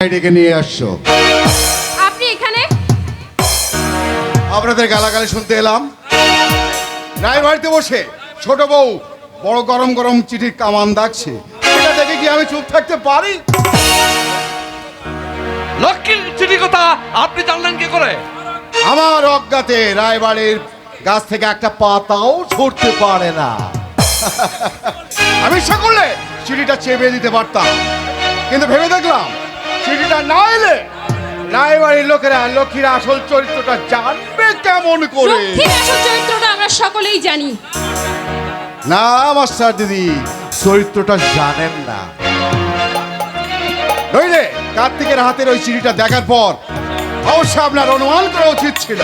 ডেকে নিয়ে আসছো। আপনি এখানে? আপনাদের গালাগালি শুনতে এলাম। রায় বাড়িতে বসে ছোট বউ বড় গরম গরম চিঠির কামান দাগছে। এটা দেখে কি আমি চুপ থাকতে পারি? লক্ষ্মীর চিঠি কথা আপনি জানলেন কি করে? আমার অজ্ঞাতে রায়বাড়ির গাছ থেকে একটা পাতাও ছড়তে পারে না। আমি ইচ্ছা করলে চিঠিটা চেপে দিতে পারতাম। কিন্তু ভেবে দেখলাম চিঠিটা না এলে রায়বাড়ির লোকেরা লক্ষ্মীর আসল চরিত্রটা জানবে কেমন করে? লক্ষ্মীর আসল চরিত্রটা আমরা সকলেই জানি। না মাস্টার দিদি চরিত্রটা জানেন না। নইলে কার্তিকের হাতের ওই চিঠিটা দেখার পর অবশ্যই আপনার অনুমান করা উচিত ছিল।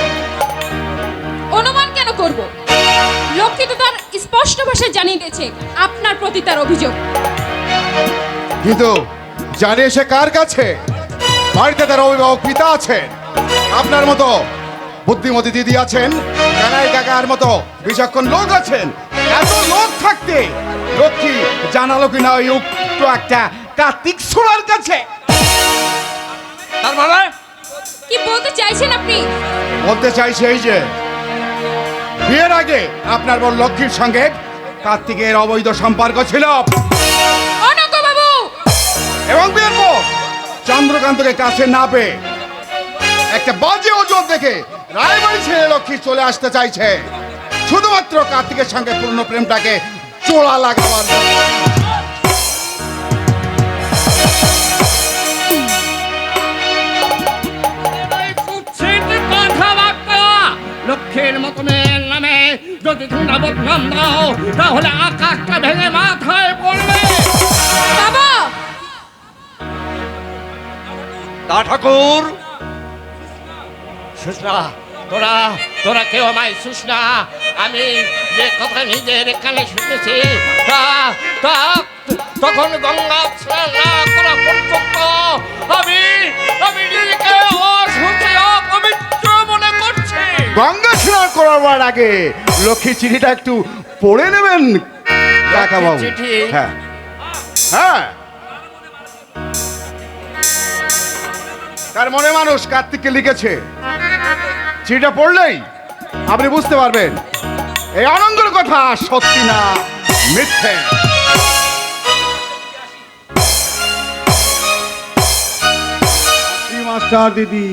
অনুমান কেন করব? লক্ষ্মী তো তার স্পষ্ট ভাষায় জানিয়ে দিয়েছে আপনার প্রতি তার অভিযোগ। কিন্তু জানিয়ে সে কার কাছে? বাড়িতে তার অভিভাবক পিতা আছেন। আপনার মতো বুদ্ধিমতী দিদি আছেন কানাই কাকার মতো বিচক্ষণ লোক আছেন। এত লোক থাকতে লক্ষ্মী জানালো কিনা ওই উক্ত একটা কার্তিক সোনার কাছে? তার মানে? কি বলতে চাইছেন আপনি? বলতে চাইছি এই যে বিয়ের আগে আপনার বোন লক্ষ্মীর সঙ্গে কার্তিকের অবৈধ সম্পর্ক ছিল। এবং বিয়ের চন্দ্রকান্তকে কাছে না পেয়ে একটা বাজে ওজন দেখে রায়বাড়ি ছেড়ে লক্ষ্মী চলে আসতে চাইছে। শুধুমাত্র কার্তিকের সঙ্গে পূর্ণ প্রেমটাকে চোলা লাগাবার লক্ষ্যের মতো মেয়ের নামে যদি তোমরা বদনাম দাও, তাহলে আকাশটা ভেঙে মাথায় তা ঠাকুর। সুষ্ণা তোরা তোরা কেউ আমায় সুষ্ণা আমি যে কথা নিজের কানে শুনেছি তা তা তখন গঙ্গা স্নান করা পর্যন্ত আমি আমি নিজেকে অপবিত্র মনে করছি। গঙ্গা স্নান করাবার আগে লক্ষ্মী চিঠিটা একটু পড়ে নেবেন কাকা বাবু? হ্যাঁ। হ্যাঁ। তার মনে মানুষ কার্তিককে লিখেছে। চিঠিটা পড়লেই আপনি বুঝতে পারবেন, এই আনন্দের কথা সত্যি না মিথ্যে। মাস্টার দিদি